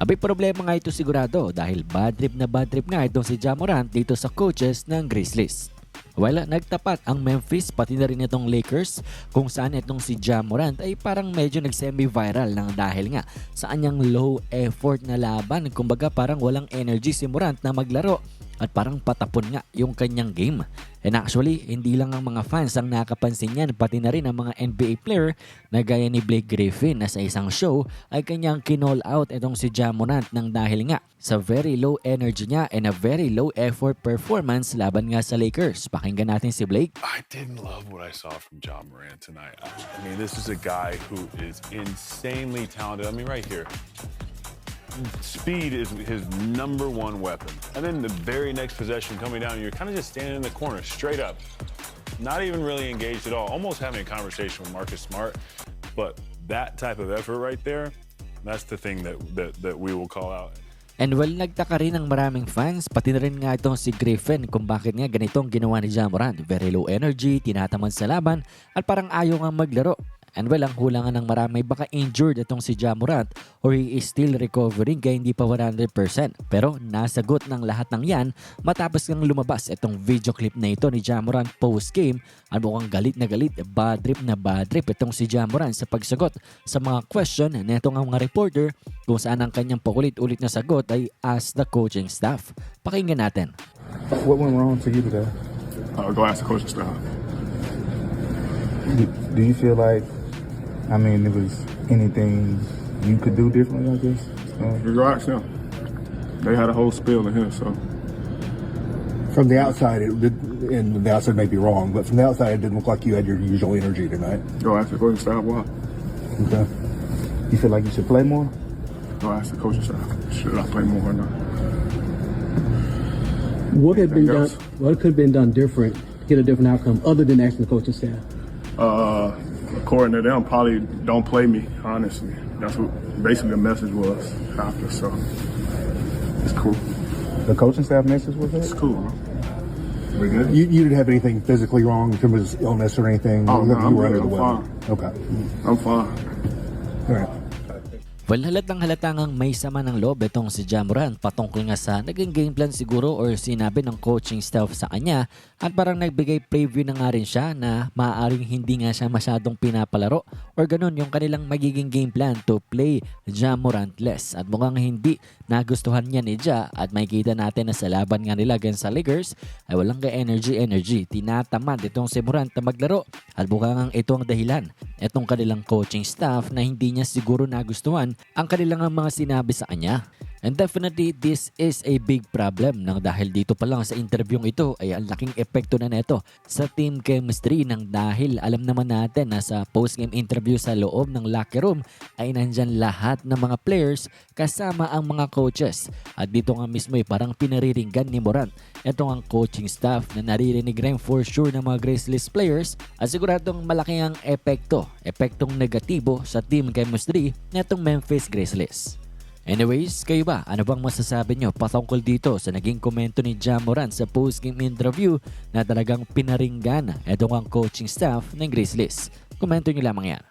Abay problema nga ito sigurado dahil bad trip na bad trip nga itong si Jamorant dito sa coaches ng Grizzlies. Well, nagtapat ang Memphis pati na rin itong Lakers kung saan itong si Jamorant ay parang medyo nag-semi-viral ng dahil nga sa anyang low effort na laban. Kumbaga parang walang energy si Morant na maglaro at parang patapon nga yung kanyang game. And actually, hindi lang ang mga fans ang nakapansin yan, pati na rin ang mga NBA player na gaya ni Blake Griffin na sa isang show ay kanyang kinall out itong si Jamorant ng dahil nga sa very low energy niya and a very low effort performance laban nga sa Lakers. Pakinggan natin si Blake. I didn't love what I saw from John Morant tonight. I mean, this is a guy who is insanely talented. I mean, right here. Speed is his number one weapon. And then the very next possession coming down, you're kind of just standing in the corner, straight up. Not even really engaged at all. Almost having a conversation with Marcus Smart. But that type of effort right there, that's the thing that, that, that we will call out. And well, nagtaka rin ng maraming fans, pati na rin nga itong si Griffin kung bakit nga ganito ang ginawa ni Jamorant. Very low energy, tinatamad sa laban, at parang ayaw nga maglaro. And well, ang hulangan ng marami, baka injured itong si Jamorant or he is still recovering kaya hindi pa 100%. Pero nasagot ng lahat ng yan matapos ng lumabas itong video clip na ito ni Jamorant post-game at mukhang galit na galit, bad trip na bad trip itong si Jamorant sa pagsagot sa mga question na itong mga reporter kung saan ang kanyang paulit-ulit na sagot ay ask the coaching staff. Pakinggan natin. What went wrong for you today? Uh, go ask the coaching staff. Do, do you feel like, I mean, it was anything you could do differently, I guess? You go ask them. They had a whole spiel in here, so From the outside, it did, and the outside may be wrong, but from the outside, it didn't look like you had your usual energy tonight. go ask the coaching staff why. Okay. You feel like you should play more? Go ask the coaching staff. Should I play more or not? What had been done? What could have been done different? to Get a different outcome other than asking the coaching staff. Uh, according to them, probably don't play me. Honestly, that's what basically the message was after. So it's cool. The coaching staff message was It's cool. Man. We good? You, you didn't have anything physically wrong in terms of illness or anything? Oh, You I'm were good. under I'm weather. Okay. I'm fine. All right. Well, halatang halata ngang may sama ng loob itong si Jamorant patungkol nga sa naging game plan siguro or sinabi ng coaching staff sa kanya at parang nagbigay preview na nga rin siya na maaaring hindi nga siya masyadong pinapalaro or ganun yung kanilang magiging game plan to play Jamorant less. At mukhang hindi nagustuhan niya ni Ja at makikita natin na sa laban nga nila against sa Lakers ay walang ka energy energy tinatamad itong si Morant na maglaro at mukhang ito ang dahilan itong kanilang coaching staff na hindi niya siguro nagustuhan ang kanilang mga sinabi sa kanya. And definitely, this is a big problem nang dahil dito pa lang sa interviewing ito ay ang laking epekto na neto sa team chemistry nang dahil alam naman natin na sa post-game interview sa loob ng locker room ay nandyan lahat ng mga players kasama ang mga coaches. At dito nga mismo ay parang pinariringgan ni Morant ito ang coaching staff na naririnig rin for sure ng mga Grizzlies players at siguradong malaki ang epekto, epektong negatibo sa team chemistry netong Memphis Grizzlies. Anyways, kayo ba? Ano bang masasabi nyo patungkol dito sa naging komento ni Jamoran sa post-game interview na talagang pinaringgan itong ang coaching staff ng Grizzlies? Komento nyo lamang yan.